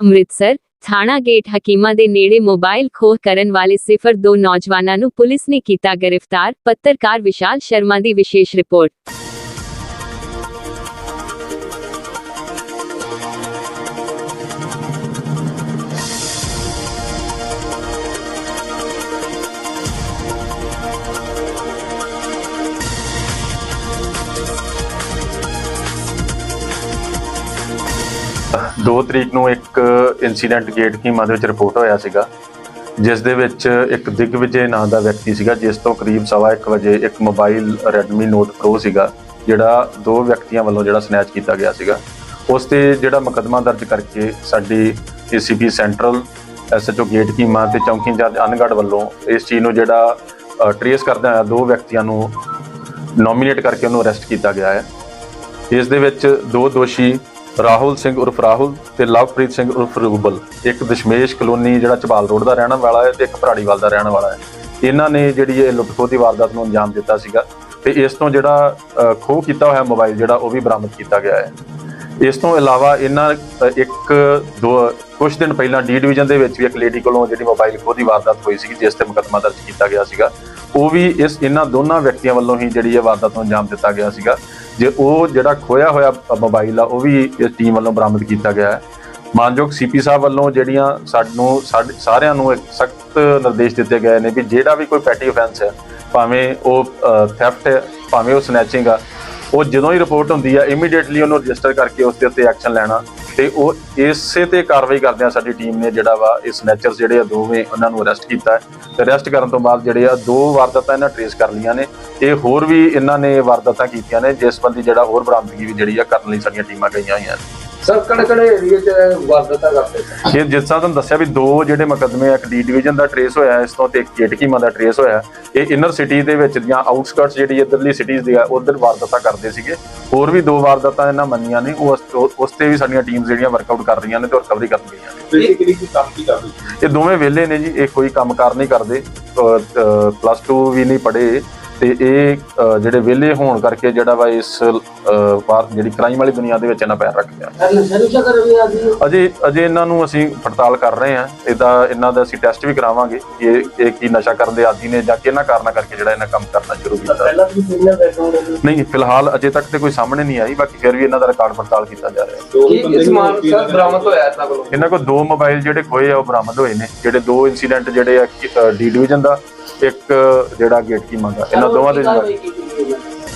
ਅੰਮ੍ਰਿਤਸਰ, ਥਾਣਾ ਗੇਟ ਹਕੀਮਾ ਦੇ ਨੇੜੇ ਮੋਬਾਈਲ ਖੋਹ ਕਰਨ ਵਾਲੇ ਸਿਫਰ ਦੋ ਨੌਜਵਾਨਾਂ ਨੂੰ ਪੁਲਿਸ ਨੇ ਕੀਤਾ ਗ੍ਰਿਫਤਾਰ, ਪੱਤਰਕਾਰ ਵਿਸ਼ਾਲ ਸ਼ਰਮਾ ਦੀ ਵਿਸ਼ੇਸ਼ ਰਿਪੋਰਟ। ਦੋ ਤਰੀਕ ਨੂੰ ਇੱਕ ਇਨਸੀਡੈਂਟ ਗੇਟ ਕੀਮਾ ਦੇ ਵਿੱਚ ਰਿਪੋਰਟ ਹੋਇਆ ਸੀਗਾ, ਜਿਸ ਦੇ ਵਿੱਚ ਇੱਕ ਦਿਗਵਿਜੇ ਨਾਂ ਦਾ ਵਿਅਕਤੀ ਸੀਗਾ, ਜਿਸ ਤੋਂ ਕਰੀਬ ਸਵਾ ਇੱਕ ਵਜੇ ਇੱਕ ਮੋਬਾਈਲ Redmi Note Pro ਸੀਗਾ, ਜਿਹੜਾ ਦੋ ਵਿਅਕਤੀਆਂ ਵੱਲੋਂ ਜਿਹੜਾ ਸਨੈਚ ਕੀਤਾ ਗਿਆ ਸੀਗਾ। ਉਸ ਤੇ ਜਿਹੜਾ ਮੁਕੱਦਮਾ ਦਰਜ ਕਰਕੇ ਸਾਡੀ ACP ਸੈਂਟਰਲ ਐਸਐਚਓ ਗੇਟ ਕੀਮਾ ਤੇ ਚੌਂਕੀ ਇੰਚਾਰਜ ਅਨਗੜ ਵੱਲੋਂ ਇਸ ਚੀਜ਼ ਨੂੰ ਜਿਹੜਾ ਟਰੇਸ ਕਰਦਾ ਹੋਇਆ ਦੋ ਵਿਅਕਤੀਆਂ ਨੂੰ ਨੋਮੀਨੇਟ ਕਰਕੇ ਉਹਨੂੰ ਅਰੈਸਟ ਕੀਤਾ ਗਿਆ ਹੈ। ਇਸ ਦੇ ਵਿੱਚ ਦੋ ਦੋਸ਼ੀ ਰਾਹੁਲ ਸਿੰਘ ਉਰਫ ਰਾਹੁਲ ਤੇ ਲਵਪ੍ਰੀਤ ਸਿੰਘ ਉਰਫ ਰੂਬਲ। ਇੱਕ ਦਸ਼ਮੇਸ਼ ਕਲੋਨੀ ਜਿਹੜਾ ਚਬਾਲ ਰੋਡ ਦਾ ਰਹਿਣ ਵਾਲਾ ਹੈ ਤੇ ਇੱਕ ਭਰਾੜੀਵਾਲ ਦਾ ਰਹਿਣ ਵਾਲਾ ਹੈ। ਇਹਨਾਂ ਨੇ ਜਿਹੜੀ ਇਹ ਲੁੱਟ ਖੋਹ ਦੀ ਵਾਰਦਾਤ ਨੂੰ ਅੰਜਾਮ ਦਿੱਤਾ ਸੀਗਾ ਤੇ ਇਸ ਤੋਂ ਜਿਹੜਾ ਖੋਹ ਕੀਤਾ ਹੋਇਆ ਮੋਬਾਈਲ ਜਿਹੜਾ ਉਹ ਵੀ ਬਰਾਮਦ ਕੀਤਾ ਗਿਆ ਹੈ। ਇਸ ਤੋਂ ਇਲਾਵਾ ਇਹਨਾਂ ਇੱਕ, ਦੋ ਕੁਝ ਦਿਨ ਪਹਿਲਾਂ ਡੀ ਡਿਵੀਜ਼ਨ ਦੇ ਵਿੱਚ ਵੀ ਇੱਕ ਲੇਡੀ ਕੋਲੋਂ ਜਿਹੜੀ ਮੋਬਾਈਲ ਖੋਹ ਦੀ ਵਾਰਦਾਤ ਹੋਈ ਸੀ ਜਿਸ ਤੇ ਮੁਕੱਦਮਾ ਦਰਜ ਕੀਤਾ ਗਿਆ ਸੀਗਾ। ਉਹ ਵੀ ਇਸ, ਇਹਨਾਂ ਦੋਨਾਂ ਵਿਅਕਤੀਆਂ ਵੱਲੋਂ ਹੀ ਜਿਹੜੀ ਇਹ ਵਾਰਦਾਤ ਨੂੰ ਅੰਜਾਮ ਦਿੱਤਾ ਗਿਆ ਸੀਗਾ। ਜੇ ਉਹ ਜਿਹੜਾ ਖੋਇਆ ਹੋਇਆ ਮੋਬਾਈਲ ਆ, ਉਹ ਵੀ ਇਸ ਟੀਮ ਵੱਲੋਂ ਬਰਾਮਦ ਕੀਤਾ ਗਿਆ ਹੈ। ਮਾਨਯੋਗ ਸੀਪੀ ਸਾਹਿਬ ਵੱਲੋਂ ਜਿਹੜੀਆਂ ਸਾਨੂੰ ਸਾਡੇ ਸਾਰਿਆਂ ਨੂੰ ਇੱਕ ਸਖਤ ਨਿਰਦੇਸ਼ ਦਿੱਤੇ ਗਏ ਨੇ ਵੀ ਜਿਹੜਾ ਵੀ ਕੋਈ ਪੈਟੀ ਆਫੈਂਸ ਹੈ, ਭਾਵੇਂ ਉਹ ਥੈਫਟ ਹੈ, ਭਾਵੇਂ ਉਹ ਸਨੈਚਿੰਗ ਆ, ਉਹ ਜਦੋਂ ਹੀ ਰਿਪੋਰਟ ਹੁੰਦੀ ਆ ਇਮੀਡੀਏਟਲੀ ਉਹਨੂੰ ਰਜਿਸਟਰ ਕਰਕੇ ਉਸ ਦੇ ਉੱਤੇ ਐਕਸ਼ਨ ਲੈਣਾ ਤੇ ਉਹ ਇਸੇ ਤੇ ਕਾਰਵਾਈ ਕਰਦਿਆਂ ਸਾਡੀ ਟੀਮ ਨੇ ਜਿਹੜਾ ਵਾ, ਇਹ ਸਨੈਚਰਸ ਜਿਹੜੇ ਆ, ਦੋਵੇਂ ਉਹਨਾਂ ਨੂੰ ਅਰੈਸਟ ਕੀਤਾ ਹੈ। ਤੇ ਅਰੈਸਟ ਕਰਨ ਤੋਂ ਬਾਅਦ ਜਿਹੜੇ ਆ, ਦੋ ਵਾਰਦਾਤਾਂ ਇਹਨਾਂ ਟ੍ਰੇਸ ਕਰ ਲਈਆਂ ਨੇ। ਇਹ ਹੋਰ ਵੀ ਇਹਨਾਂ ਨੇ ਵਾਰਦਾਤਾਂ ਕੀਤੀਆਂ ਨੇ ਜਿਸ ਬੰਦੀ ਜਿਹੜਾ ਹੋਰ ਬਰਾਮਦਗੀ ਵੀ ਜਿਹੜੀ ਆ ਕਰਨ ਲਈ ਸਾਡੀਆਂ ਟੀਮਾਂ ਗਈਆਂ ਹੋਈਆਂ ਨੇ। ਸਰ ਕਿਹੜੇ ਕਿਹੜੇ ਏਰੀਆ 'ਚ ਵਾਰਦਾਤਾਂ ਕਰਦੇ ਸੀ ਇਹ ਜਿਸ ਤਰ੍ਹਾਂ ਤੁਹਾਨੂੰ ਦੱਸਿਆ ਵੀ ਦੋ ਜਿਹੜੇ ਮੁਕੱਦਮੇ ਆ, ਇੱਕ ਡੀ ਡਿਵੀਜ਼ਨ ਦਾ ਟ੍ਰੇਸ ਹੋਇਆ ਇਸ ਤੋਂ ਤੇ ਇੱਕ ਕੇਟਕੀਮਾ ਦਾ ਟ੍ਰੇਸ ਹੋਇਆ। ਇਹ ਇਨਰ ਸਿਟੀ ਦੇ ਵਿੱਚ ਦੀਆਂ ਆਊਟਸਕਰਟਸ ਜਿਹੜੀ ਇੱਧਰਲੀ ਸਿਟੀਜ਼ ਦੀ ਆ ਉਧਰ ਵਾਰਦਾਤਾਂ ਕਰਦੇ ਸੀਗੇ। ਹੋਰ ਵੀ ਦੋ ਵਾਰਦਾਤਾਂ ਇਹਨਾਂ ਮੰਨੀਆਂ ਨੇ ਉਸ- ਉਸ ਤੇ ਵੀ ਸਾਡੀਆਂ ਟੀਮਸ ਜਿਹੜੀਆਂ ਵਰਕਆਊਟ ਕਰ ਰਹੀਆਂ ਨੇ ਤੇ ਰਿਕਵਰੀ ਕਰ ਰਹੀਆਂ ਨੇ। ਬੇਸਿਕਲੀ ਕੀ ਕੰਮ ਕੀ ਕਰਦੇ ਇਹ ਦੋਵੇਂ ਵਿਹਲੇ ਨੇ ਜੀ ਇਹ ਕੋਈ ਕੰਮਕਾਰ ਨਹੀਂ ਕਰਦੇ। ਪਲੱਸ 2 ਵੀ ਨਹੀਂ ਪੜ੍ਹੇ। ਤੇ ਇਹ ਅ, ਜਿਹੜੇ ਵਿਹਲੇ ਹੋਣ ਕਰਕੇ ਜਿਹੜਾ ਵਾ ਇਸ ਅ, ਵਾਰ ਜਿਹੜੀ ਕ੍ਰਾਈਮ ਵਾਲੀ ਦੁਨੀਆ ਦੇ ਵਿੱਚ ਇਹਨਾਂ ਪੈਰ ਰੱਖਦੇ ਆ ਨਸ਼ਾ ਕਰ ਵੀ ਆਦੀ ਅਜੇ ਅਜੇ ਇਹਨਾਂ ਨੂੰ ਅਸੀਂ ਪੜਤਾਲ ਕਰ ਰਹੇ ਹਾਂ। ਇਹਦਾ ਇਹਨਾਂ ਦਾ ਅਸੀਂ ਟੈਸਟ ਵੀ ਕਰਾਵਾਂਗੇ ਕਿ ਇਹ ਇਹ ਕੀ ਨਸ਼ਾ ਕਰਨ ਦੇ ਆਦੀ ਨੇ ਜਾਂ ਕਿਹਨਾਂ ਕਾਰਨਾਂ ਕਰਕੇ ਜਿਹੜਾ ਇਹਨਾਂ ਕੰਮ ਕਰਨਾ ਸ਼ੁਰੂ ਕੀਤਾ। ਨਹੀਂ ਫਿਲਹਾਲ ਅਜੇ ਤੱਕ ਤੇ ਕੋਈ ਸਾਹਮਣੇ ਨਹੀਂ ਆਈ ਬਾਕੀ ਫਿਰ ਵੀ ਇਹਨਾਂ ਦਾ ਰਿਕਾਰਡ ਪੜਤਾਲ ਕੀਤਾ ਜਾ ਰਿਹਾ। ਹੈ ਕੀ ਸਮਾਨ ਸਰ ਬਰਾਮਦ ਹੋਇਆ ਇਹਨਾਂ ਕੋਲੋਂ? ਇਹਨਾਂ ਕੋਲ ਦੋ ਮੋਬਾਈਲ ਜਿਹੜੇ ਖੋਏ ਆ ਉਹ ਬਰਾਮਦ ਹੋਏ ਨੇ। ਜਿਹੜੇ ਦੋ ਇਨਸੀਡੈਂਟ ਜਿਹੜੇ ਆ ਡੀ ਡਿਵੀਜ਼ਨ ਦਾ ਇੱਕ ਜਿਹੜਾ ਗੇਟ ਕੀ ਮੰਗਾ ਇਹਨਾਂ ਦੋਵਾਂ ਦੇ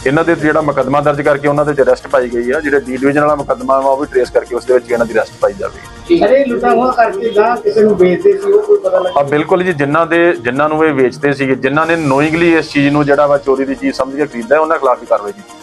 ਇਹਨਾਂ ਦੇ ਜਿਹੜਾ ਮੁਕੱਦਮਾ ਦਰਜ ਕਰਕੇ ਉਹਨਾਂ ਦੇ ਅਰੈਸਟ ਪਾਈ ਗਈ ਆ ਜਿਹੜੇ ਡੀ ਡਿਵੀਜ਼ਨ ਵਾਲਾ ਮੁਕੱਦਮਾ ਵਾ ਉਹ ਵੀ ਟ੍ਰੇਸ ਕਰਕੇ ਉਸ ਦੇ ਵਿੱਚ ਇਹਨਾਂ ਦੀ ਅਰੈਸਟ ਪਾਈ ਜਾਵੇਗੀ ਅਰੇ ਲੁੱਟਾ ਹੋਆ ਕਰਕੇ ਜਾਂ ਕਿਸੇ ਨੂੰ ਵੇਚਦੇ ਸੀ ਉਹ ਕੋਈ ਪਤਾ ਲੱਗਾ? ਆ ਬਿਲਕੁਲ ਜੀ ਜਿਨ੍ਹਾਂ ਦੇ ਜਿਨ੍ਹਾਂ ਨੂੰ ਇਹ ਵੇਚਦੇ ਸੀਗੇ ਜਿਨ੍ਹਾਂ ਨੇ ਨੋਇੰਗਲੀ ਇਸ ਚੀਜ਼ ਨੂੰ ਜਿਹੜਾ ਵਾ ਚੋਰੀ ਦੀ ਚੀਜ਼ ਸਮਝ ਕੇ ਖਰੀਦਦਾ ਹੈ, ਉਹਨਾਂ ਖਿਲਾਫ ਵੀ ਕਾਰਵਾਈ ਕੀਤੀ ਜਾਵੇ।